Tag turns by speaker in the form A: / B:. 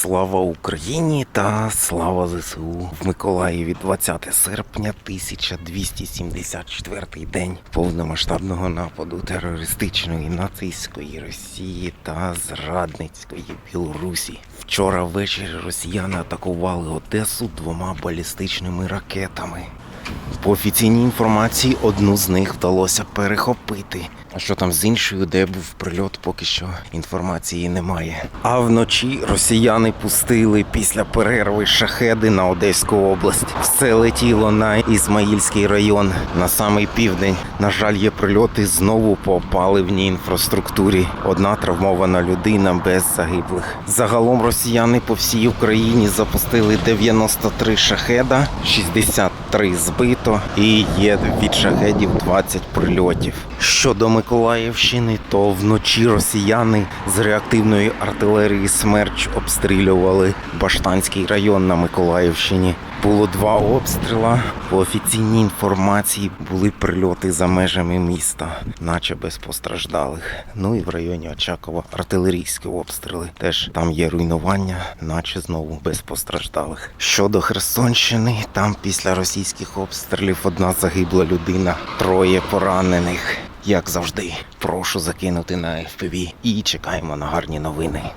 A: Слава Україні та слава ЗСУ в Миколаєві 20 серпня 1274 день повномасштабного нападу терористичної нацистської Росії та зрадницької Білорусі. Вчора ввечері росіяни атакували Одесу двома балістичними ракетами. По офіційній інформації одну з них вдалося перехопити. А що там з іншою, де був прильот, поки що інформації немає. А вночі росіяни пустили після перерви шахеди на Одеську область. Все летіло на Ізмаїльський район на самий південь. На жаль, є прильоти знову по паливній інфраструктурі. Одна травмована людина без загиблих. Загалом росіяни по всій Україні запустили 93 шахеда, 63 збито і є від шахедів 20 прильотів. Щодо Миколаївщини, то вночі росіяни з реактивної артилерії смерч обстрілювали Баштанський район на Миколаївщині. Було два обстріла. По офіційній інформації були прильоти за межами міста, наче без постраждалих. Ну і в районі Очакова артилерійські обстріли. Теж там є руйнування, наче знову без постраждалих. Щодо Херсонщини, там після російських обстрілів одна загибла людина, троє поранених. Як завжди, прошу закинути на FPV і чекаємо на гарні новини.